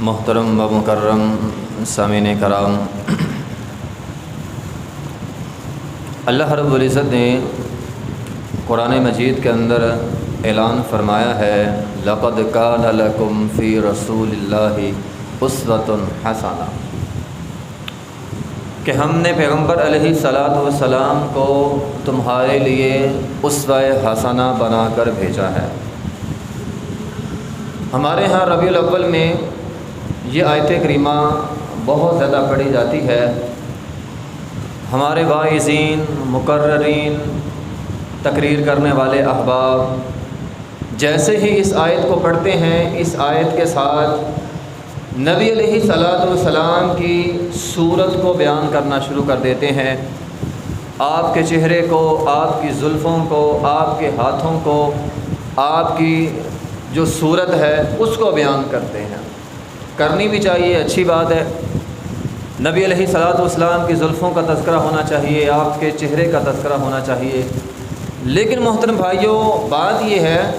محترم و مکرم، سامعین کرام۔ اللہ رب العزت نے قرآن مجید کے اندر اعلان فرمایا ہے، لقد کان لکم فی رسول اللہ اسوۃ حسانہ کہ ہم نے پیغمبر علیہ صلاۃ والسلام کو تمہارے لیے اسوہ حسنہ بنا کر بھیجا ہے۔ ہمارے ہاں ربیع الاول میں یہ آیت کریمہ بہت زیادہ پڑھی جاتی ہے۔ ہمارے واعظین، مقررین، تقریر کرنے والے احباب، جیسے ہی اس آیت کو پڑھتے ہیں، اس آیت کے ساتھ نبی علیہ صلاۃ والسلام کی صورت کو بیان کرنا شروع کر دیتے ہیں۔ آپ کے چہرے کو، آپ کی زلفوں کو، آپ کے ہاتھوں کو، آپ کی جو صورت ہے، اس کو بیان کرتے ہیں۔ کرنی بھی چاہیے، اچھی بات ہے۔ نبی علیہ صلاۃ والسلام کی زلفوں کا تذکرہ ہونا چاہیے، آپ کے چہرے کا تذکرہ ہونا چاہیے۔ لیکن محترم بھائیوں بات یہ ہے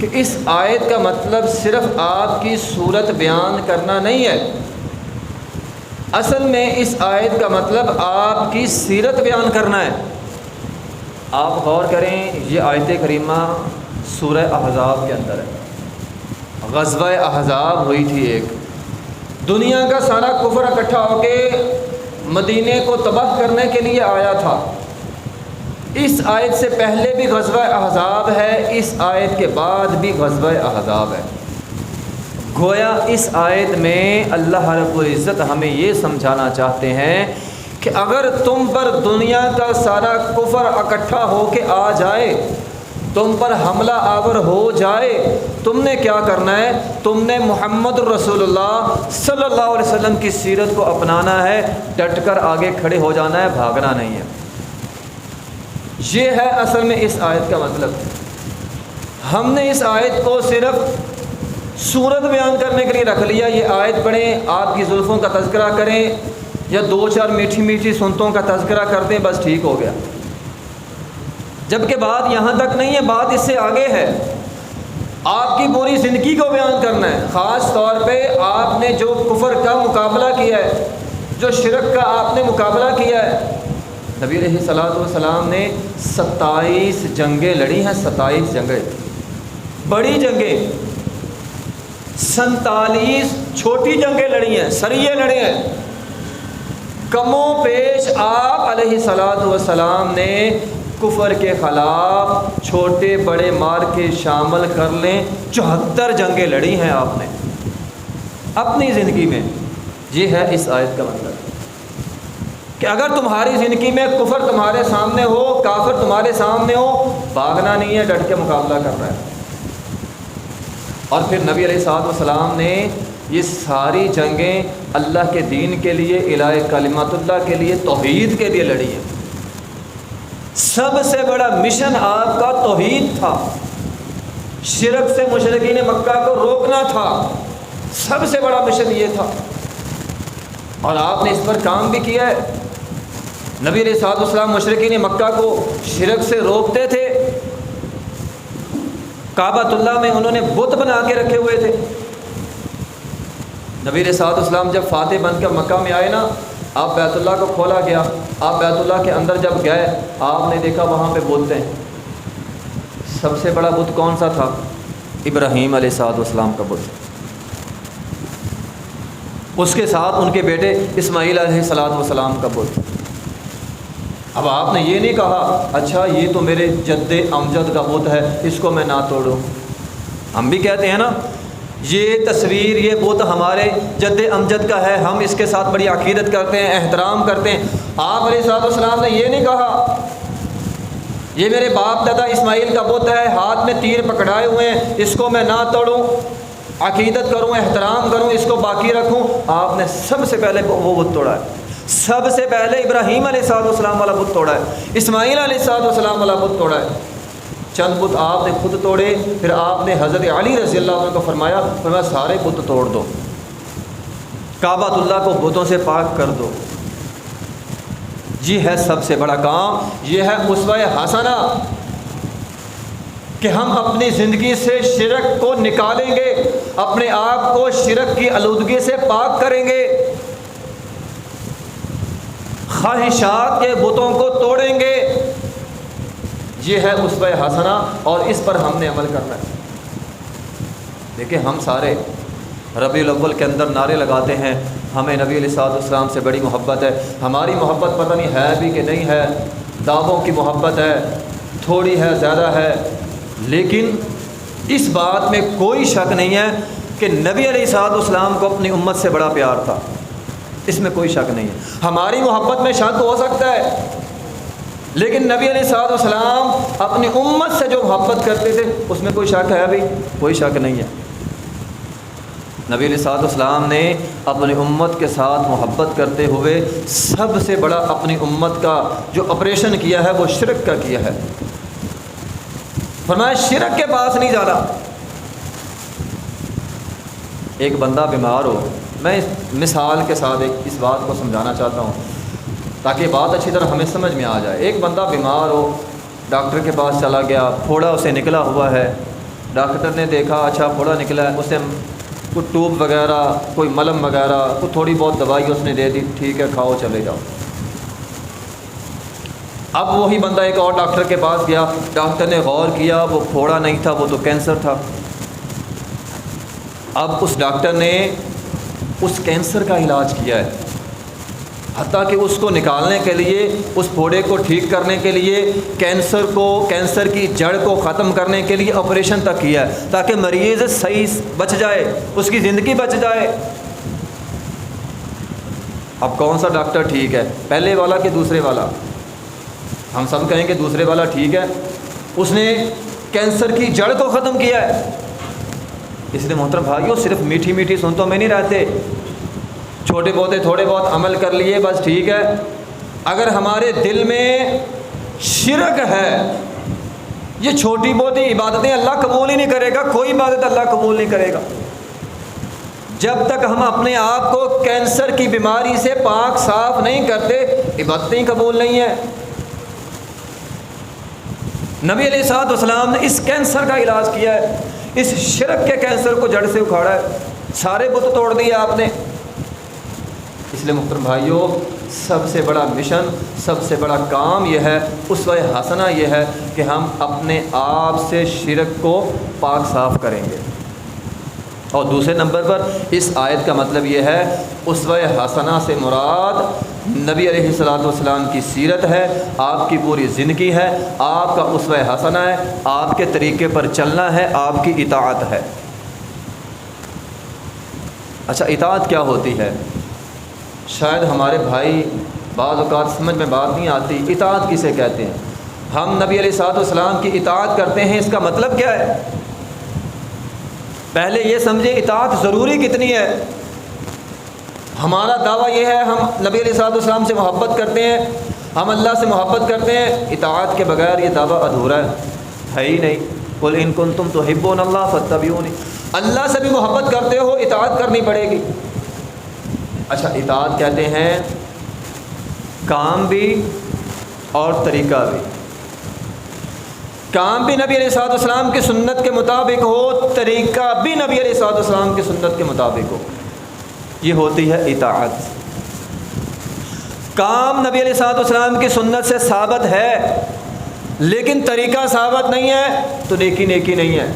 کہ اس آیت کا مطلب صرف آپ کی صورت بیان کرنا نہیں ہے۔ اصل میں اس آیت کا مطلب آپ کی سیرت بیان کرنا ہے۔ آپ غور کریں، یہ آیت کریمہ سورہ احزاب کے اندر ہے۔ غزوہ احزاب ہوئی تھی ایک۔ دنیا کا سارا کفر اکٹھا ہو کے مدینے کو تباہ کرنے کے لیے آیا تھا۔ اس آیت سے پہلے بھی غزوہ احزاب ہے، اس آیت کے بعد بھی غزوہ احزاب ہے۔ گویا اس آیت میں اللہ رب العزت ہمیں یہ سمجھانا چاہتے ہیں کہ اگر تم پر دنیا کا سارا کفر اکٹھا ہو کے آ جائے تم پر حملہ آور ہو جائے، تم نے کیا کرنا ہے؟ تم نے محمد الرسول اللہ صلی اللہ علیہ وسلم کی سیرت کو اپنانا ہے، ڈٹ کر آگے کھڑے ہو جانا ہے، بھاگنا نہیں ہے۔ یہ ہے اصل میں اس آیت کا مطلب۔ ہم نے اس آیت کو صرف صورت بیان کرنے کے لیے رکھ لیا، یہ آیت پڑھیں، آپ کی زلفوں کا تذکرہ کریں یا دو چار میٹھی میٹھی سنتوں کا تذکرہ کر دیں، بس ٹھیک ہو گیا۔ جبکہ بات یہاں تک نہیں ہے، بات اس سے آگے ہے۔ آپ کی پوری زندگی کو بیان کرنا ہے۔ خاص طور پہ آپ نے جو کفر کا مقابلہ کیا ہے، جو شرک کا آپ نے مقابلہ کیا ہے، نبی علیہ صلاحت والسلام نے ستائیس جنگیں لڑی ہیں، ستائیس جنگیں۔ بڑی جنگیں۔ سنتالیس چھوٹی جنگیں لڑی ہیں سریے لڑے ہیں۔ کموں پیش آپ علیہ صلاحت والسلام نے کفر کے خلاف چھوٹے بڑے مار کے شامل کر لیں۔ چوہتر جنگیں لڑی ہیں آپ نے۔ اپنی زندگی میں۔ یہ ہے اس آیت کا مطلب۔ کہ اگر تمہاری زندگی میں کفر تمہارے سامنے ہو، کافر تمہارے سامنے ہو، بھاگنا نہیں ہے، ڈٹ کے مقابلہ کر رہا ہے۔ اور پھر نبی علیہ صاحب والسلام نے یہ ساری جنگیں اللہ کے دین کے لیے الہ کلمت اللہ کے لیے، توحید کے لیے لڑی ہیں۔ سب سے بڑا مشن آپ کا توحید تھا۔ شرک سے مشرقین مکہ کو روکنا تھا۔ سب سے بڑا مشن یہ تھا۔ اور آپ نے اس پر کام بھی کیا ہے۔ نبی علیہ صاحب السلام مشرقین مکہ کو شرک سے روکتے تھے۔ کعبۃ اللہ میں انہوں نے بت بنا کے رکھے ہوئے تھے۔ نبی علیہ صاحب السلام جب فاتح بن کر مکہ میں آئے نا آپ بیت اللہ کو کھولا گیا، آپ بیت اللہ کے اندر جب گئے، آپ نے دیکھا وہاں پہ بتیں سب سے بڑا بت کون سا تھا؟ ابراہیم علیہ صاحب والسلام کا بت۔ اس کے ساتھ ان کے بیٹے اسماعیل علیہ صلاحت والسلام کا بت۔ اب آپ نے یہ نہیں کہا اچھا یہ تو میرے جد امجد کا بت ہے، اس کو میں نہ توڑوں۔ ہم بھی کہتے ہیں نا یہ تصویر یہ بت ہمارے جد امجد کا ہے، ہم اس کے ساتھ بڑی عقیدت کرتے ہیں، احترام کرتے ہیں۔ آپ علیہ صاحب السلام نے یہ نہیں کہا، یہ میرے باپ دادا اسماعیل کا بت ہے، ہاتھ میں تیر پکڑائے ہوئے ہیں، اس کو میں نہ توڑوں، عقیدت کروں، احترام کروں، اس کو باقی رکھوں۔ آپ نے سب سے پہلے وہ بت توڑا ہے۔ سب سے پہلے ابراہیم علیہ صاحب السلام والا بت توڑا ہے۔ اسماعیل علیہ صاحب السلام والا بت توڑا ہے۔ چند بت آپ نے خود توڑے، پھر آپ نے حضرت علی رضی اللہ عنہ کو فرمایا فرمایا سارے بت توڑ دو۔ کعبۃ اللہ کو بتوں سے پاک کر دو۔ یہ ہے سب سے بڑا کام، یہ ہے اسوہ حسنہ۔ کہ ہم اپنی زندگی سے شرک کو نکالیں گے، اپنے آپ کو شرک کی آلودگی سے پاک کریں گے۔ خواہشات کے بتوں کو توڑیں گے۔ یہ ہے اس پہ ہنسنا اور اس پر ہم نے عمل کرنا ہے۔ دیکھیں ہم سارے ربیع الاول کے اندر نعرے لگاتے ہیں، ہمیں نبی علیہ صاحب السلام سے بڑی محبت ہے۔ ہماری محبت پتہ نہیں ہے بھی کہ نہیں ہے، دعووں کی محبت ہے، تھوڑی ہے، زیادہ ہے۔ لیکن اس بات میں کوئی شک نہیں ہے کہ نبی علیہ صاحب السلام کو اپنی امت سے بڑا پیار تھا۔ اس میں کوئی شک نہیں ہے۔ ہماری محبت میں شک ہو سکتا ہے۔ لیکن نبی علیہ صاحب السلام اپنی امت سے جو محبت کرتے تھے، اس میں کوئی شک ہے ابھی کوئی شک نہیں ہے۔ نبی علیہ صاحب السلام نے اپنی امت کے ساتھ محبت کرتے ہوئے سب سے بڑا اپنی امت کا جو آپریشن کیا ہے، وہ شرک کا کیا ہے۔ فرمایا، شرک کے پاس نہیں جانا۔ ایک بندہ بیمار ہو، میں اس مثال کے ساتھ ایک اس بات کو سمجھانا چاہتا ہوں۔ تاکہ بات اچھی طرح ہمیں سمجھ میں آ جائے۔ ایک بندہ بیمار ہو، ڈاکٹر کے پاس چلا گیا، پھوڑا اسے نکلا ہوا ہے۔ ڈاکٹر نے دیکھا اچھا پھوڑا نکلا ہے۔ اسے کوئی ٹوب وغیرہ، کوئی ملم وغیرہ، کوئی تھوڑی بہت دوائی اس نے دے دی۔ ٹھیک ہے، کھاؤ، چلے جاؤ۔ اب وہی بندہ ایک اور ڈاکٹر کے پاس گیا۔ ڈاکٹر نے غور کیا، وہ پھوڑا نہیں تھا، وہ تو کینسر تھا۔ اب اس ڈاکٹر نے اس کینسر کا علاج کیا ہے۔ حتیٰ کہ اس کو نکالنے کے لیے، اس پھوڑے کو ٹھیک کرنے کے لیے، کینسر کو، کینسر کی جڑ کو ختم کرنے کے لیے آپریشن تک کیا ہے، تاکہ مریض صحیح بچ جائے، اس کی زندگی بچ جائے۔ اب کون سا ڈاکٹر ٹھیک ہے؟ پہلے والا کہ دوسرے والا؟ ہم سب کہیں کہ دوسرے والا ٹھیک ہے۔ اس نے کینسر کی جڑ کو ختم کیا ہے۔ اس لیے محترم بھائیو، صرف میٹھی میٹھی سنتوں میں نہیں رہتے۔ چھوٹے بہتے تھوڑے بہت عمل کر لیے، بس ٹھیک ہے۔ اگر ہمارے دل میں شرک ہے، یہ چھوٹی بہتی عبادتیں اللہ قبول ہی نہیں کرے گا، کوئی عبادت اللہ قبول نہیں کرے گا۔ جب تک ہم اپنے آپ کو کینسر کی بیماری سے پاک صاف نہیں کرتے، عبادتیں قبول نہیں ہیں۔ نبی علیہ صاحب والسلام نے اس کینسر کا علاج کیا ہے، اس شرک کے کینسر کو جڑ سے اکھاڑا ہے۔ سارے بت توڑ دیے آپ نے۔ اس لیے محترم بھائیوں سب سے بڑا مشن، سب سے بڑا کام یہ ہے، اس وقت یہ ہے کہ ہم اپنے آپ سے شرک کو پاک صاف کریں گے۔ اور دوسرے نمبر پر اس آیت کا مطلب یہ ہے، اس حسنا سے مراد نبی علیہ السلاۃ والسلام کی سیرت ہے، آپ کی پوری زندگی ہے، آپ کا اس حسنا ہے، آپ کے طریقے پر چلنا ہے، آپ کی اطاعت ہے۔ اچھا اطاعت کیا ہوتی ہے؟ شاید ہمارے بھائی بعض اوقات سمجھ میں بات نہیں آتی، اطاعت کسے کہتے ہیں؟ ہم نبی علیہ صاحب السلام کی اطاعت کرتے ہیں، اس کا مطلب کیا ہے؟ پہلے یہ سمجھے اطاعت ضروری کتنی ہے؟ ہمارا دعویٰ یہ ہے، ہم نبی علیہ صاحب السلام سے محبت کرتے ہیں، ہم اللہ سے محبت کرتے ہیں، اطاعت کے بغیر یہ دعویٰ ادھورا ہے۔ ہے ہی نہیں۔ بول ان کن تم تو ہب و اللہ فتح اللہ سے بھی محبت کرتے ہو، اطاعت کرنی پڑے گی۔ اچھا اطاعت کہتے ہیں کام بھی اور طریقہ بھی۔ کام بھی نبی علیہ صاحب السلام کی سنت کے مطابق ہو، طریقہ بھی نبی علیہ صاحب السلام کی سنت کے مطابق ہو۔ یہ ہوتی ہے اطاعت۔ کام نبی علیہ صاحب السلام کی سنت سے ثابت ہے، لیکن طریقہ ثابت نہیں ہے تو نیکی نیکی نہیں ہے۔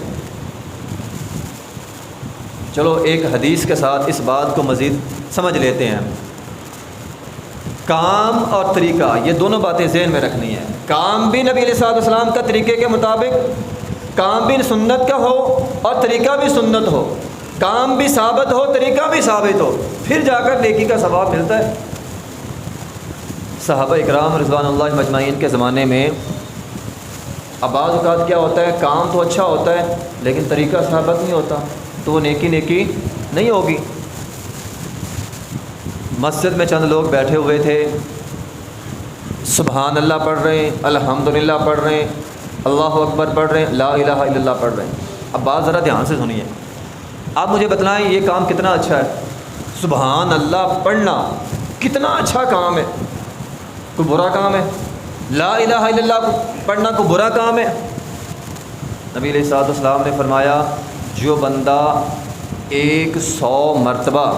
چلو ایک حدیث کے ساتھ اس بات کو مزید سمجھ لیتے ہیں۔ کام اور طریقہ، یہ دونوں باتیں ذہن میں رکھنی ہیں۔ کام بھی نبی علیہ صاحب السلام کا طریقے کے مطابق، کام بھی سنت کا ہو اور طریقہ بھی سنت ہو۔ کام بھی ثابت ہو، طریقہ بھی ثابت ہو۔ پھر جا کر نیکی کا ثواب ملتا ہے۔ صحابہ اکرام رضوان اللہ مجمعین کے زمانے میں اب بعض اوقات کیا ہوتا ہے، کام تو اچھا ہوتا ہے، لیکن طریقہ ثابت نہیں ہوتا۔ تو وہ نیکی نیکی نہیں ہوگی۔ مسجد میں چند لوگ بیٹھے ہوئے تھے۔ سبحان اللہ پڑھ رہے ہیں الحمد للہ پڑھ رہے ہیں، اللہ اکبر پڑھ رہے ہیں، لا الہ الا اللہ پڑھ رہے ہیں۔ اب بات ذرا دھیان سے سنیے۔ آپ مجھے بتلائیں، یہ کام کتنا اچھا ہے۔ سبحان اللہ، پڑھنا کتنا اچھا کام ہے۔ کوئی برا کام ہے؟ لا الہ الا اللہ، پڑھنا کوئی برا کام ہے؟ نبی علیہ صاحب السلام نے فرمایا جو بندہ ایک سو مرتبہ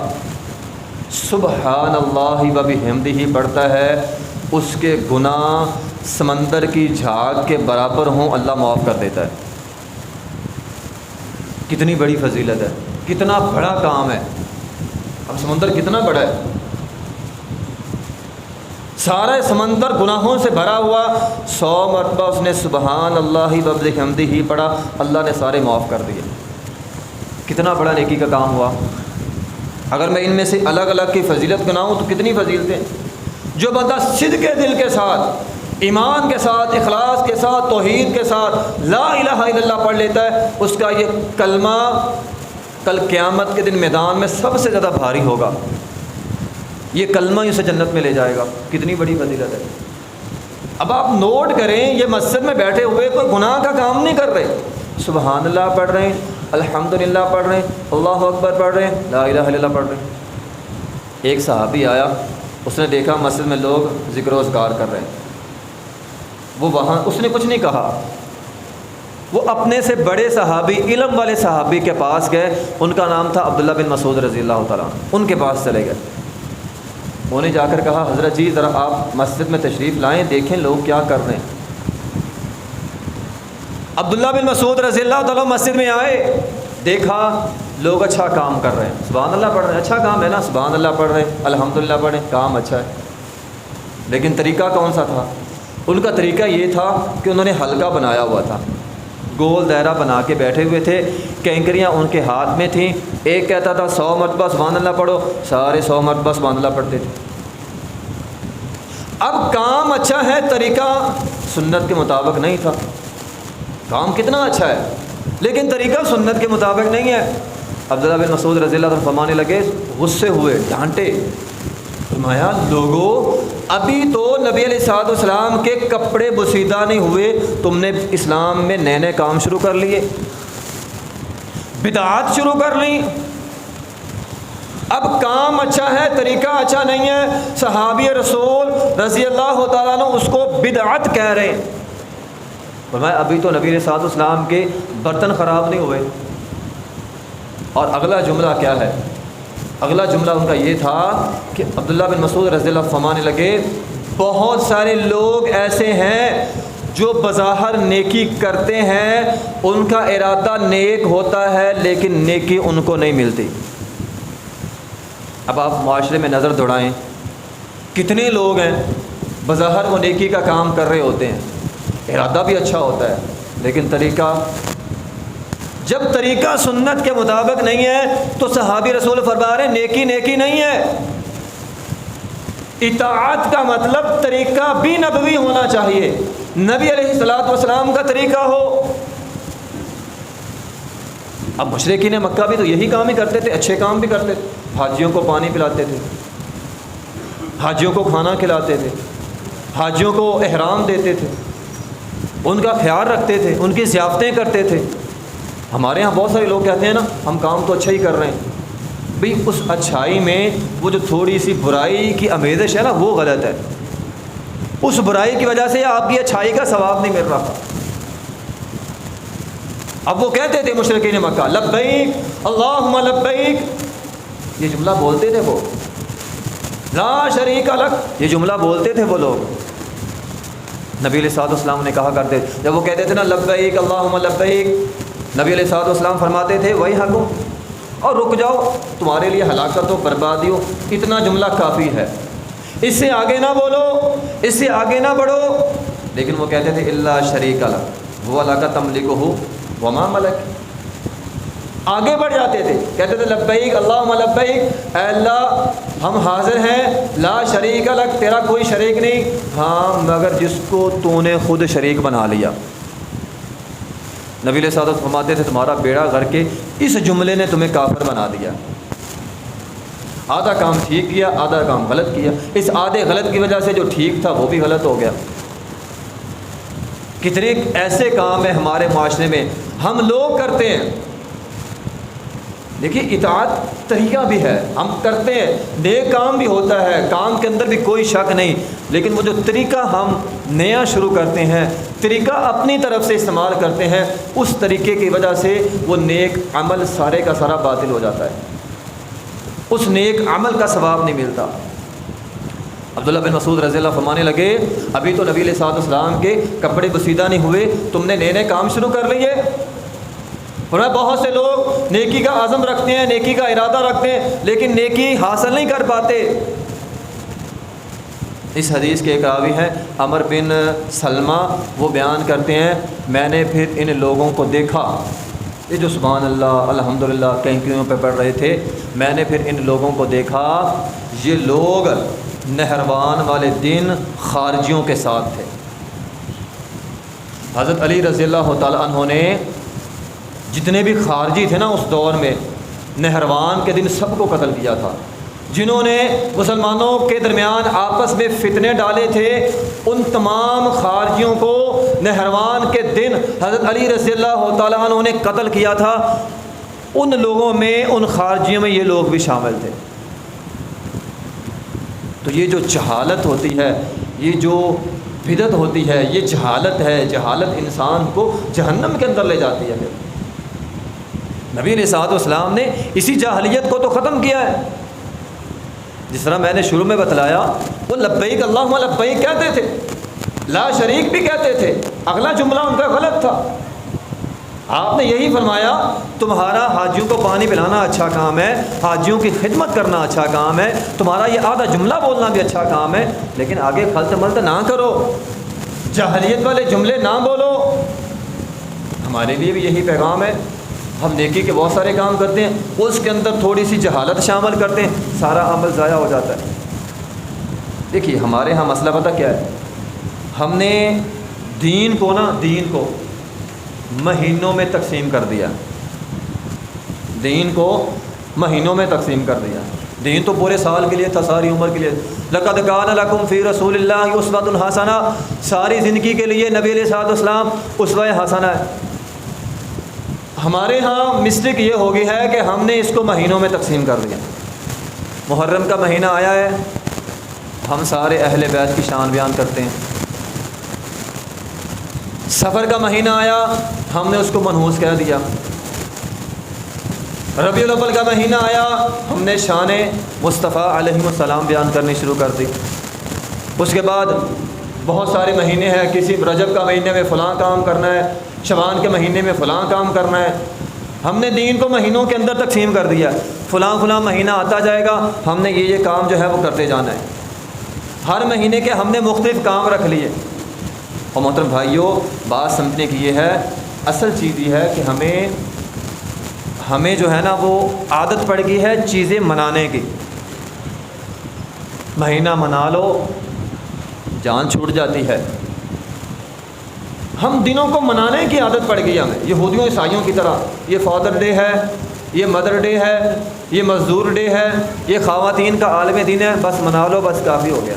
سبحان اللہ و حمدی ہی پڑھتا ہے، اس کے گناہ سمندر کی جھاگ کے برابر ہوں، اللہ معاف کر دیتا ہے۔ کتنی بڑی فضیلت ہے، کتنا بڑا کام ہے۔ اب سمندر کتنا بڑا ہے۔ سارا سمندر گناہوں سے بھرا ہوا، سو مرتبہ اس نے سبحان اللہ ببل حمدی ہی پڑھا، اللہ نے سارے معاف کر دیے۔ کتنا بڑا نیکی کا کام ہوا۔ اگر میں ان میں سے الگ الگ کی فضیلت گناؤں تو کتنی فضیلتیں۔ جو بندہ صد کے دل کے ساتھ، ایمان کے ساتھ، اخلاص کے ساتھ، توحید کے ساتھ لا الہ الا اللہ پڑھ لیتا ہے، اس کا یہ کلمہ کل قیامت کے دن میدان میں سب سے زیادہ بھاری ہوگا۔ یہ کلمہ ہی اسے جنت میں لے جائے گا۔ کتنی بڑی فضیلت ہے۔ اب آپ نوٹ کریں یہ مسجد میں بیٹھے ہوئے کوئی گناہ کا کام نہیں کر رہے۔ سبحان اللہ پڑھ رہے ہیں الحمد للہ پڑھ رہے ہیں، اللہ اکبر پڑھ رہے ہیں، لا الہ الا اللہ پڑھ رہے ہیں۔ ایک صحابی آیا، اس نے دیکھا مسجد میں لوگ ذکر و اذکار کر رہے ہیں۔ وہ وہاں، اس نے کچھ نہیں کہا۔ وہ اپنے سے بڑے صحابی، علم والے صحابی کے پاس گئے۔ ان کا نام تھا عبداللہ بن مسعود رضی اللہ تعالیٰ ان کے پاس چلے گئے۔ انہوں نے جا کر کہا، حضرت جی ذرا آپ مسجد میں تشریف لائیں، دیکھیں لوگ کیا کر رہے ہیں۔ عبداللہ بن مسعود رضی اللہ تعالیٰ مسجد میں آئے، دیکھا لوگ اچھا کام کر رہے ہیں۔ سبحان اللہ پڑھ رہے ہیں اچھا کام ہے نا؟ سبحان اللہ پڑھ رہے ہیں الحمد للہ پڑھ رہے ہیں، کام اچھا ہے۔ لیکن طریقہ کون سا تھا؟ ان کا طریقہ یہ تھا کہ انہوں نے حلقہ بنایا ہوا تھا۔ گول دائرہ بنا کے بیٹھے ہوئے تھے۔ کینکریاں ان کے ہاتھ میں تھیں۔ ایک کہتا تھا، سو مرتبہ سبحان اللہ پڑھو سارے سو مرتبہ سبحان اللہ پڑھتے تھے۔ اب کام اچھا ہے، طریقہ سنت کے مطابق نہیں تھا۔ کام کتنا اچھا ہے، لیکن طریقہ سنت کے مطابق نہیں ہے۔ عبداللہ بن مسعود رضی اللہ فرمانے لگے، غصے ہوئے، ڈانٹے۔ فرمایا لوگوں ابھی تو نبی علیہ صاحب السلام کے کپڑے بسیدہ نہیں ہوئے، تم نے اسلام میں نئے نئے کام شروع کر لیے۔ بدعات شروع کر لی اب کام اچھا ہے، طریقہ اچھا نہیں ہے، صحابی رسول رضی اللہ تعالیٰ نے اس کو بدعت کہہ رہے ہیں۔ فرمایا، ابھی تو نبی صاحب اسلام کے برتن خراب نہیں ہوئے۔ اور اگلا جملہ کیا ہے؟ اگلا جملہ ان کا یہ تھا کہ عبداللہ بن مسعود رضی اللہ فمانے لگے بہت سارے لوگ ایسے ہیں جو بظاہر نیکی کرتے ہیں، ان کا ارادہ نیک ہوتا ہے، لیکن نیکی ان کو نہیں ملتی۔ اب آپ معاشرے میں نظر دوڑائیں۔ کتنے لوگ ہیں بظاہر وہ نیکی کا کام کر رہے ہوتے ہیں۔ ارادہ بھی اچھا ہوتا ہے، لیکن طریقہ؟ جب طریقہ سنت کے مطابق نہیں ہے تو صحابی رسول فرما رہے نیکی نیکی نہیں ہے۔ اطاعت کا مطلب طریقہ بھی نبوی ہونا چاہیے۔ نبی علیہ السلاۃ والسلام کا طریقہ ہو۔ اب مشرقین مکہ بھی تو یہی کام ہی کرتے تھے، اچھے کام بھی کرتے تھے۔ حاجیوں کو پانی پلاتے تھے۔ حاجیوں کو کھانا کھلاتے تھے۔ حاجیوں کو احرام دیتے تھے۔ ان کا خیال رکھتے تھے، ان کی ضیافتیں کرتے تھے۔ ہمارے یہاں بہت سارے لوگ کہتے ہیں نا، ہم کام تو اچھا ہی کر رہے ہیں۔ بھئی اس اچھائی میں وہ جو تھوڑی سی برائی کی امیزش ہے نا، وہ غلط ہے۔ اس برائی کی وجہ سے آپ کی اچھائی کا ثواب نہیں مل رہا۔ اب وہ کہتے تھے مشرقین مکہ، لبیک اللہ لبیک۔ یہ جملہ بولتے تھے وہ۔ لا شریک الگ یہ جملہ بولتے تھے وہ لوگ۔ نبی علیہ صاحب السلام نے کہا کرتے۔ جب وہ کہتے تھے نا، لبیک اللہ لبیک، نبی علیہ صاحب السلام فرماتے تھے وہی حق اور رک جاؤ، تمہارے لیے ہلاکت ہو بربادی ہو اتنا جملہ کافی ہے۔ اس سے آگے نہ بولو، اس سے آگے نہ بڑھو۔ لیکن وہ کہتے تھے اللہ شریک اللہ وہ اللہ کا تملک ہو وما ملک. آگے بڑھ جاتے تھے۔ کہتے تھے، لبیک اللہ لبیک، اے اللہ، ہم حاضر ہیں، لا شریک الگ تیرا کوئی شریک نہیں۔ ہاں مگر جس کو تو نے خود شریک بنا لیا۔ نبی سعادت فرماتے تھے، تمہارا بیڑا گھر کے اس جملے نے تمہیں کافر بنا دیا۔ آدھا کام ٹھیک کیا، آدھا کام غلط کیا۔ اس آدھے غلط کی وجہ سے جو ٹھیک تھا وہ بھی غلط ہو گیا۔ کتنے ایسے کام ہیں ہمارے معاشرے میں۔ ہم لوگ کرتے ہیں۔ دیکھیے اطاعت طریقہ بھی ہے۔ ہم کرتے ہیں، نیک کام بھی ہوتا ہے، کام کے اندر بھی کوئی شک نہیں۔ لیکن وہ جو طریقہ ہم نیا شروع کرتے ہیں، طریقہ اپنی طرف سے استعمال کرتے ہیں، اس طریقے کی وجہ سے وہ نیک عمل سارے کا سارا باطل ہو جاتا ہے۔ اس نیک عمل کا ثواب نہیں ملتا۔ عبداللہ بن مسعود رضی اللہ فرمانے لگے، ابھی تو نبی علیہ صاحب السلام کے کپڑے بسیدہ نہیں ہوئے، تم نے نئے نئے کام شروع کر لیے۔ فرمایا بہت سے لوگ نیکی کا عزم رکھتے ہیں، نیکی کا ارادہ رکھتے ہیں، لیکن نیکی حاصل نہیں کر پاتے۔ اس حدیث کے ایک راوی ہیں امر بن سلمہ، وہ بیان کرتے ہیں، میں نے پھر ان لوگوں کو دیکھا۔ یہ جو سبحان اللہ الحمد للہ کہیں پہ پڑھ رہے تھے، میں نے پھر ان لوگوں کو دیکھا۔ یہ لوگ نہروان والے دن خارجیوں کے ساتھ تھے۔ حضرت علی رضی اللہ تعالیٰ عنہ نے جتنے بھی خارجی تھے نا اس دور میں، نہروان کے دن سب کو قتل کیا تھا۔ جنہوں نے مسلمانوں کے درمیان آپس میں فتنے ڈالے تھے، ان تمام خارجیوں کو نہروان کے دن حضرت علی رضی اللہ تعالیٰ عنہ نے قتل کیا تھا۔ ان لوگوں میں، ان خارجیوں میں یہ لوگ بھی شامل تھے۔ تو یہ جو جہالت ہوتی ہے، یہ جو بدت ہوتی ہے، یہ جہالت ہے، جہالت انسان کو جہنم کے اندر لے جاتی ہے۔ پھر نبی علیہ صاحب اسلام نے اسی جاہلیت کو تو ختم کیا ہے۔ جس طرح میں نے شروع میں بتلایا، وہ لبیک اللہ لبیک کہتے تھے۔ لا شریک بھی کہتے تھے۔ اگلا جملہ ان کا غلط تھا۔ آپ نے یہی فرمایا، تمہارا حاجیوں کو پانی پلانا اچھا کام ہے، حاجیوں کی خدمت کرنا اچھا کام ہے، تمہارا یہ آدھا جملہ بولنا بھی اچھا کام ہے، لیکن آگے خلط ملت نہ کرو۔ جہلیت والے جملے نہ بولو۔ ہمارے لیے بھی یہی پیغام ہے۔ ہم نیکی کے بہت سارے کام کرتے ہیں، اس کے اندر تھوڑی سی جہالت شامل کرتے ہیں، سارا عمل ضائع ہو جاتا ہے۔ دیکھیے، ہمارے یہاں مسئلہ پتہ کیا ہے؟ ہم نے دین کو نا، دین کو مہینوں میں تقسیم کر دیا۔ دین کو مہینوں میں تقسیم کر دیا۔ دین تو پورے سال کے لیے تھا، ساری عمر کے لیے۔ لقد کان لکم فی رسول اللہ عثمت الحسنہ ساری زندگی کے لیے نبی علیہ صاحب اسلام اسوہ حسنہ ہے۔ ہمارے ہاں مسٹک یہ ہوگی ہے کہ ہم نے اس کو مہینوں میں تقسیم کر دیا۔ محرم کا مہینہ آیا ہے۔ ہم سارے اہل بیت کی شان بیان کرتے ہیں۔ سفر کا مہینہ آیا۔ ہم نے اس کو منحوس کہہ دیا۔ ربیع الاول کا مہینہ آیا۔ ہم نے شان مصطفیٰ علیہ السلام بیان کرنی شروع کر دی۔ اس کے بعد بہت سارے مہینے ہیں۔ کسی رجب کا مہینے میں فلاں کام کرنا ہے۔ شبان کے مہینے میں فلاں کام کرنا ہے۔ ہم نے دین کو مہینوں کے اندر تقسیم کر دیا۔ ہے فلاں فلاں مہینہ آتا جائے گا، ہم نے یہ یہ کام جو ہے وہ کرتے جانا ہے۔ ہر مہینے کے ہم نے مختلف کام رکھ لیے۔ اور محترم بھائیوں بات سمجھنے کی یہ ہے، اصل چیز یہ ہے کہ ہمیں ہمیں جو ہے نا وہ عادت پڑ گئی ہے چیزیں منانے کی۔ مہینہ منا لو، جان چھوٹ جاتی ہے۔ ہم دنوں کو منانے کی عادت پڑ گئی ہمیں۔ یہودیوں عیسائیوں کی طرح۔ یہ فادر ڈے ہے، یہ مدر ڈے ہے، یہ مزدور ڈے ہے، یہ خواتین کا عالم دن ہے۔ بس منا لو، بس کافی ہو گیا۔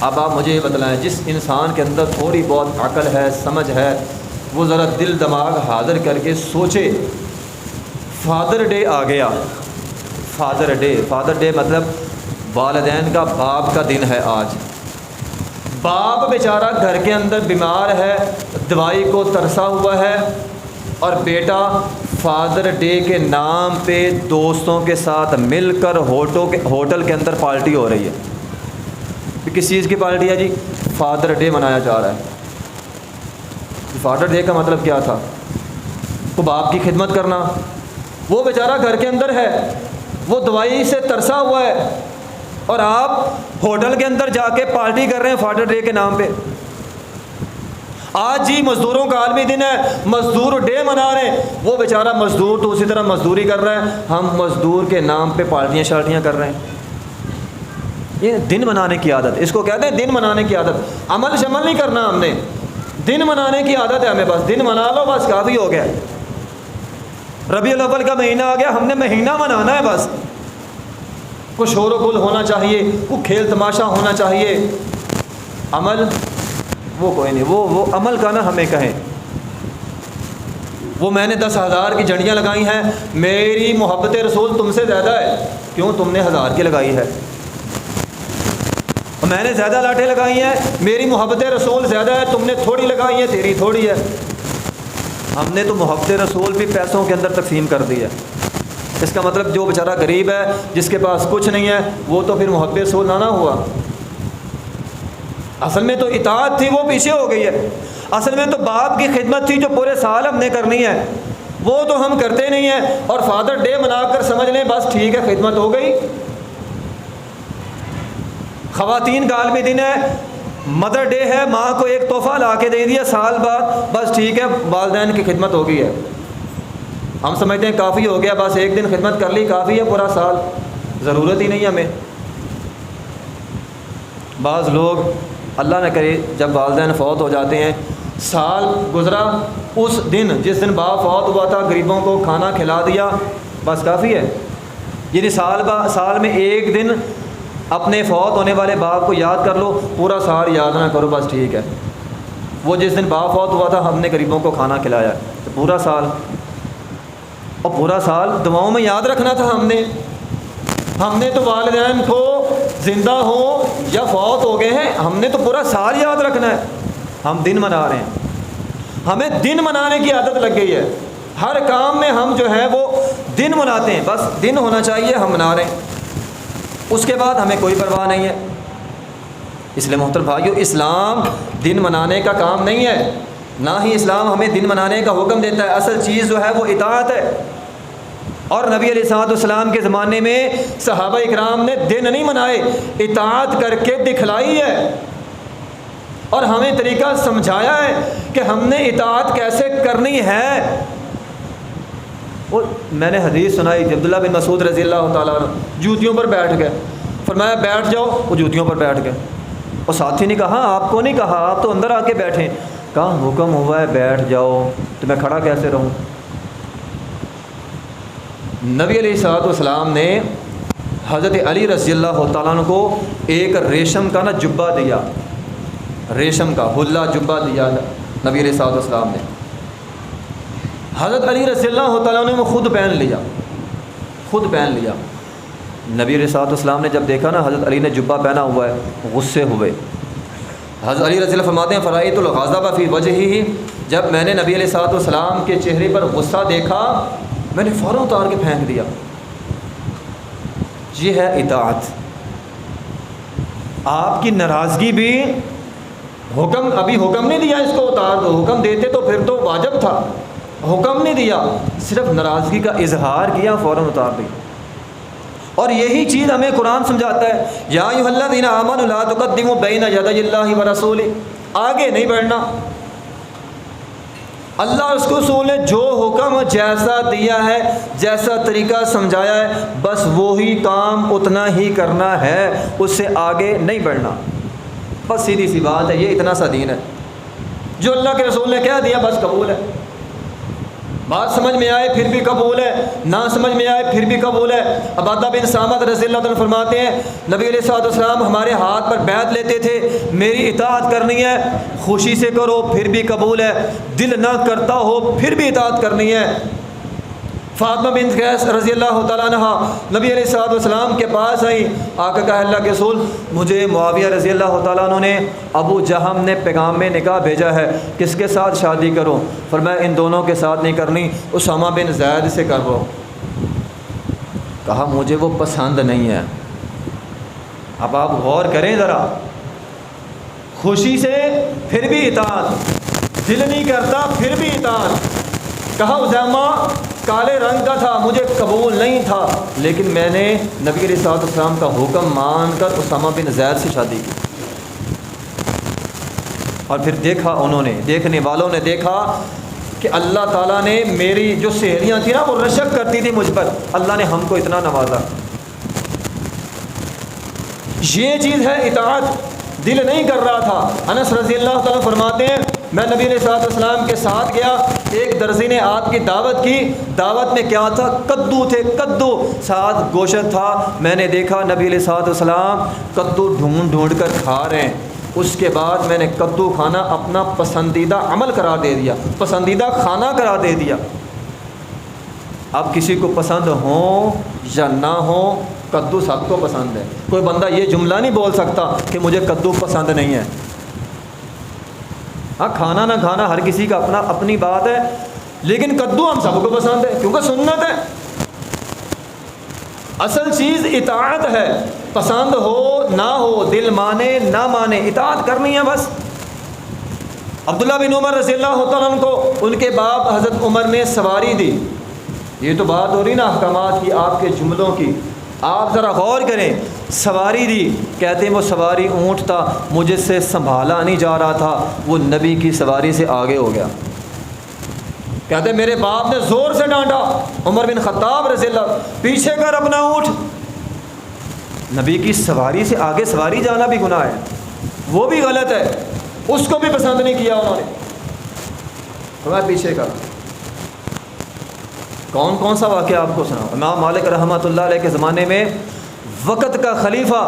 اب آپ مجھے یہ بتلائیں، جس انسان کے اندر تھوڑی بہت عقل ہے، سمجھ ہے، وہ ذرا دل، دماغ حاضر کر کے سوچے، فادر ڈے آ گیا۔ فادر ڈے فادر ڈے مطلب والدین کا باپ کا دن ہے آج۔ باپ بیچارہ گھر کے اندر بیمار ہے، دوائی کو ترسا ہوا ہے اور بیٹا فادر ڈے کے نام پہ دوستوں کے ساتھ مل کر ہوٹوں کے ہوٹل کے اندر پارٹی ہو رہی ہے۔ کس چیز کی پارٹی ہے جی؟ فادر ڈے منایا جا رہا ہے۔ فادر ڈے کا مطلب کیا تھا؟ وہ باپ کی خدمت کرنا۔ وہ بیچارہ گھر کے اندر ہے، وہ دوائی سے ترسا ہوا ہے۔ اور آپ ہوٹل کے اندر جا کے پارٹی کر رہے ہیں فادر ڈے کے نام پہ۔ آج جی مزدوروں کا عالمی دن ہے، مزدور ڈے منا رہے ہیں۔ وہ بیچارہ مزدور تو اسی طرح مزدوری کر رہا ہے۔ ہم مزدور کے نام پہ پارٹیاں شارٹیاں کر رہے ہیں۔ یہ دن منانے کی عادت، اس کو کہتے ہیں دن منانے کی عادت۔ عمل شمل نہیں کرنا ہم نے۔ دن منانے کی عادت ہے ہمیں بس۔ دن منا لو، بس کافی ہو گیا۔ ربیع الاول کا مہینہ آ گیا، ہم نے مہینہ منانا ہے بس۔ کو شور و گل ہونا چاہیے، کو کھیل تماشا ہونا چاہیے۔ عمل، وہ کوئی نہیں، وہ وہ عمل کا نا ہمیں کہیں۔ وہ میں نے دس ہزار کی جھنڈیاں لگائی ہیں، میری محبت رسول تم سے زیادہ ہے۔ کیوں تم نے ہزار کی لگائی ہے؟ میں نے زیادہ لاٹھیں لگائی ہیں، میری محبت رسول زیادہ ہے، تم نے تھوڑی لگائی ہے تیری تھوڑی ہے۔ ہم نے تو محبت رسول بھی پیسوں کے اندر تقسیم کر دی ہے۔ اس کا مطلب جو بیچارہ غریب ہے، جس کے پاس کچھ نہیں ہے، وہ تو پھر محبت رسول نہ ہوا۔ اصل میں تو اطاعت تھی، وہ پیچھے ہو گئی ہے۔ اصل میں تو باپ کی خدمت تھی جو پورے سال ہم نے کرنی ہے۔ وہ تو ہم کرتے نہیں ہیں۔ اور فادر ڈے منا کر سمجھ لیں، بس ٹھیک ہے، خدمت ہو گئی۔ خواتین کا عالمی دن ہے۔ مدر ڈے ہے، ماں کو ایک تحفہ لا کے دے دیا، سال بعد بس ٹھیک ہے، والدین کی خدمت ہو گئی ہے۔ ہم سمجھتے ہیں کافی ہو گیا، بس ایک دن خدمت کر لی، کافی ہے، پورا سال۔ ضرورت ہی نہیں ہمیں۔ بعض لوگ اللہ نہ کرے، جب والدین فوت ہو جاتے ہیں، سال گزرا، اس دن، جس دن باپ فوت ہوا تھا، غریبوں کو کھانا کھلا دیا، بس کافی ہے۔ یعنی سال با، سال میں ایک دن اپنے فوت ہونے والے باپ کو یاد کر لو، پورا سال یاد نہ کرو، بس ٹھیک ہے۔ وہ جس دن باپ فوت ہوا تھا، ہم نے غریبوں کو کھانا کھلایا۔ تو پورا سال۔ اور پورا سال دعاؤں میں یاد رکھنا تھا ہم نے۔ ہم نے تو والدین کو زندہ ہوں یا فوت ہو گئے ہیں، ہم نے تو پورا سال یاد رکھنا ہے۔ ہم دن منا رہے ہیں۔ ہمیں دن منانے کی عادت لگ گئی ہے۔ ہر کام میں ہم جو ہے وہ دن مناتے ہیں۔ بس دن ہونا چاہیے، ہم منا رہے ہیں۔ اس کے بعد ہمیں کوئی پرواہ نہیں ہے۔ اس لیے محترم بھائیو، اسلام دن منانے کا کام نہیں ہے۔ نہ ہی اسلام ہمیں دن منانے کا حکم دیتا ہے۔ اصل چیز جو ہے وہ اطاعت ہے۔ اور نبی علیہ صاحب السلام کے زمانے میں صحابہ اکرام نے دن نہیں منائے، اطاعت کر کے دکھلائی ہے۔ اور ہمیں طریقہ سمجھایا ہے کہ ہم نے اطاعت کیسے کرنی ہے۔ اور میں نے حدیث سنائی، عبداللہ بن مسعود رضی اللہ تعالیٰ عنہ جوتیوں پر بیٹھ گئے۔ فرمایا، بیٹھ جاؤ۔ وہ جوتیوں پر بیٹھ گئے۔ اور ساتھی نے کہا، آپ کو نہیں کہا، آپ تو اندر آ کے بیٹھیں کہا حکم ہوا ہے، بیٹھ جاؤ۔ تو میں کھڑا کیسے رہوں؟ نبی علیہ صاحب والسلام نے حضرت علی رضی اللہ تعالیٰ عنہ کو ایک ریشم کا نا جبہ دیا۔ ریشم کا حلہ جبہ دیا نبی علیہ صاحب والسلام نے۔ حضرت علی رضی اللہ تعالیٰ نے وہ خود پہن لیا۔ خود پہن لیا۔ نبی علیہ صاحب والسلام نے جب دیکھا نا حضرت علی نے جبہ پہنا ہوا ہے، غصے ہوئے۔ حضرت علی رضی اللہ فرماتے ہیں فرائی الغازہ فی وجہ ہی جب میں نے نبی علیہ صاحب والسلام کے چہرے پر غصہ دیکھا میں نے فوراً اتار کے پھینک دیا۔ یہ ہے اطاعت۔ آپ کی ناراضگی بھی حکم، ابھی حکم نہیں دیا اس کو اتار دو۔ حکم دیتے تو پھر تو واجب تھا۔ حکم نہیں دیا، صرف ناراضگی کا اظہار کیا فوراً اتار دی۔ اور یہی چیز ہمیں قرآن سمجھاتا ہے۔ یا اللہ دینا امن اللہ تقدم و بین اللہ و رسول آگے نہیں بڑھنا۔ اللہ اس کو رسول نے جو حکم جیسا دیا ہے، جیسا طریقہ سمجھایا ہے، بس وہی کام اتنا ہی کرنا ہے، اس سے آگے نہیں بڑھنا۔ بس سیدھی سی بات ہے، یہ اتنا سا دین ہے۔ جو اللہ کے رسول نے کہہ دیا، بس قبول ہے۔ بات سمجھ میں آئے پھر بھی قبول ہے، نہ سمجھ میں آئے پھر بھی قبول ہے۔ عبادہ بن سامت رضی اللہ عنہ فرماتے ہیں، نبی علیہ صاحب السلام ہمارے ہاتھ پر بیت لیتے تھے، میری اطاعت کرنی ہے، خوشی سے کرو، پھر بھی قبول ہے۔ دل نہ کرتا ہو، پھر بھی اطاعت کرنی ہے۔ فاطمہ بن قیس رضی اللہ تعالیٰ عنہ نبی علیہ صاحب السلام کے پاس آئیں۔ آقا کہ اللہ کے رسول، مجھے معاویہ رضی اللہ تعالیٰ عنہ نے ابو جہم نے پیغام میں نکاح بھیجا ہے، کس کے ساتھ شادی کروں؟ پر میں ان دونوں کے ساتھ نہیں کرنی، اسامہ بن زید سے کر وہ کہا، مجھے وہ پسند نہیں ہے۔ اب آپ غور کریں ذرا۔ خوشی سے پھر بھی اطاعت، دل نہیں کرتا، پھر بھی اطاعت۔ کہا، اسامہ کالے رنگ کا تھا، مجھے قبول نہیں تھا۔ لیکن میں نے نبی علیہ صاحب السلام کا حکم مان کر اسامہ بن زید سے شادی کی۔ اور پھر دیکھا انہوں نے، دیکھنے والوں نے دیکھا کہ اللہ تعالیٰ نے میری جو سہیلیاں تھیں نا، وہ رشک کرتی تھی مجھ پر۔ اللہ نے ہم کو اتنا نوازا۔ یہ چیز ہے، اطاعت دل نہیں کر رہا تھا۔ انس رضی اللہ تعالیٰ فرماتے ہیں، میں نبی علیہ صاحب السلام کے ساتھ گیا۔ ایک درزی نے آپ کی دعوت کی۔ دعوت میں کیا تھا؟ کدو تھے، کدو۔ ساتھ گوشت تھا۔ میں نے دیکھا نبی علیہ صاحب السلام کدو ڈھونڈ ڈھونڈ کر کھا رہے ہیں۔ اس کے بعد میں نے کدو کھانا اپنا پسندیدہ عمل قرار دے دیا۔ پسندیدہ کھانا قرار دے دیا۔ اب کسی کو پسند ہوں یا نہ ہوں کدو سب کو پسند ہے۔ کوئی بندہ یہ جملہ نہیں بول سکتا کہ مجھے کدو پسند نہیں ہے۔ ہاں کھانا نہ کھانا، ہر کسی کا اپنا، اپنی بات ہے۔ لیکن کدو ہم سب کو پسند ہے، کیونکہ سنت ہے۔ اصل چیز اطاعت ہے۔ پسند ہو، نہ ہو، دل مانے، نہ مانے، اطاعت کرنی ہے بس۔ عبداللہ بن عمر رضی اللہ عنہ کو ان کے باپ حضرت عمر نے سواری دی۔ یہ تو بات ہو رہی نا، احکامات کی، آپ کے جملوں کی۔ آپ ذرا غور کریں، سواری دی، کہتے ہیں وہ سواری اونٹ تھا، مجھے سے سنبھالا نہیں جا رہا تھا، وہ نبی کی سواری سے آگے ہو گیا۔ کہتے ہیں میرے باپ نے زور سے ڈانٹا، عمر بن خطاب رضی اللہ، پیچھے کر اپنا اونٹ۔ نبی کی سواری سے آگے سواری جانا بھی گناہ ہے۔ وہ بھی غلط ہے، اس کو بھی پسند نہیں کیا انہوں نے۔ میں پیچھے کر۔ کون کون سا واقعہ آپ کو سنا امام مالک رحمۃ اللہ علیہ کے زمانے میں وقت کا خلیفہ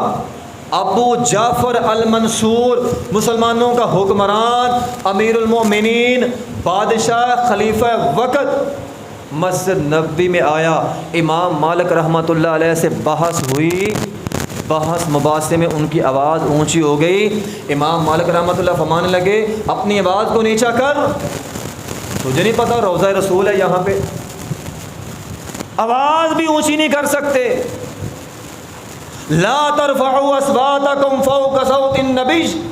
ابو جعفر المنصور، مسلمانوں کا حکمران امیر المومنین بادشاہ خلیفہ وقت مسجد نبی میں آیا۔ امام مالک رحمۃ اللہ علیہ سے بحث ہوئی۔ بحث مباحثے میں ان کی آواز اونچی ہو گئی۔ امام مالک رحمۃ اللہ فرمانے لگے، اپنی آواز کو نیچا کر، تجھے نہیں پتا روزہ رسول ہے یہاں پہ۔ آواز بھی اونچی نہیں کر سکتے۔ لا ترفعوا اصواتکم فوق صوت النبی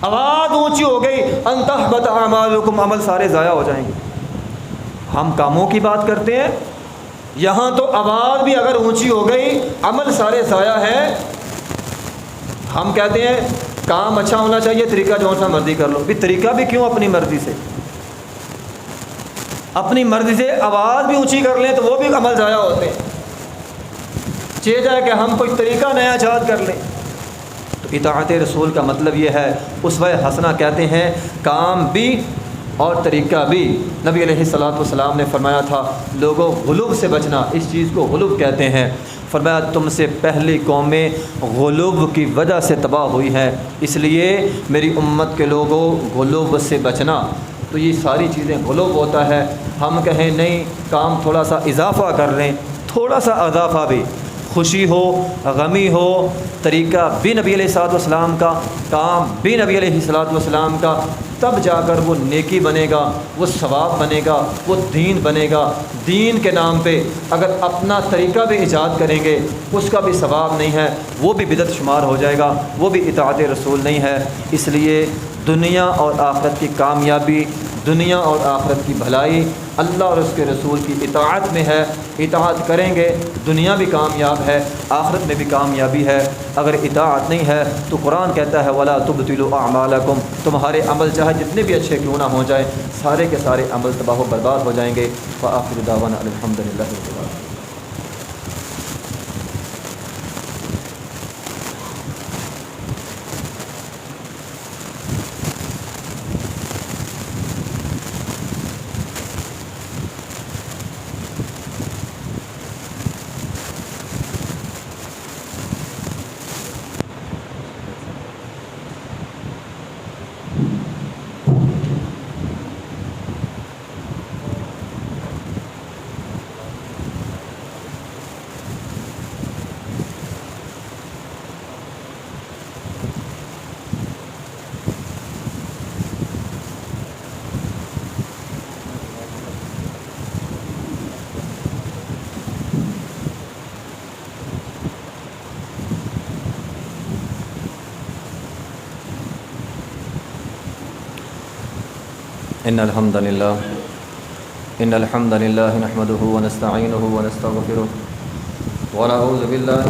آواز اونچی ہو گئی۔ ان تحبط اعمالکم عمل سارے ضائع ہو جائیں گے۔ ہم کاموں کی بات کرتے ہیں۔ یہاں تو آواز بھی اگر اونچی ہو گئی، عمل سارے ضائع ہیں ہم کہتے ہیں، کام اچھا ہونا چاہیے، طریقہ جو سا مرضی کر لو۔ بھی طریقہ بھی کیوں اپنی مرضی سے؟ اپنی مرضی سے آواز بھی اونچی کر لیں تو وہ بھی عمل ضائع ہوتے ہیں۔ چاہے جائے کہ ہم کوئی طریقہ نیا ایجاد کر لیں۔ تو اطاعت رسول کا مطلب یہ ہے، اس وقت حسنا کہتے ہیں، کام بھی اور طریقہ بھی۔ نبی علیہ السلاۃ والسلام نے فرمایا تھا، لوگوں غلوب سے بچنا، اس چیز کو غلوب کہتے ہیں۔ فرمایا، تم سے پہلی قومیں غلوب کی وجہ سے تباہ ہوئی ہیں، اس لیے میری امت کے لوگوں غلوب سے بچنا۔ تو یہ ساری چیزیں غلوب ہوتا ہے۔ ہم کہیں نہیں، کام تھوڑا سا اضافہ کر لیں، تھوڑا سا اضافہ بھی۔ خوشی ہو، غمی ہو، طریقہ بھی نبی علیہ السلاۃ والسلام کا، کام بھی نبی علیہ السلاۃ والسلام کا۔ تب جا کر وہ نیکی بنے گا، وہ ثواب بنے گا، وہ دین بنے گا۔ دین کے نام پہ اگر اپنا طریقہ بھی ایجاد کریں گے، اس کا بھی ثواب نہیں ہے، وہ بھی بدت شمار ہو جائے گا، وہ بھی اطاعت رسول نہیں ہے۔ اس لیے دنیا اور آخرت کی کامیابی، دنیا اور آخرت کی بھلائی اللہ اور اس کے رسول کی اطاعت میں ہے، اطاعت کریں گے، دنیا بھی کامیاب ہے، آخرت میں بھی کامیابی ہے۔ اگر اطاعت نہیں ہے تو قرآن کہتا ہے، ولا تبدیل اعمالکم تمہارے عمل چاہے جتنے بھی اچھے کیوں نہ ہو جائیں، سارے کے سارے عمل تباہ و برباد ہو جائیں گے۔ وآخر دعوانا الحمد للہ إن الحمد لله. إن الحمد لله نحمده ونستعينه ونستغفره. ونعوذ بالله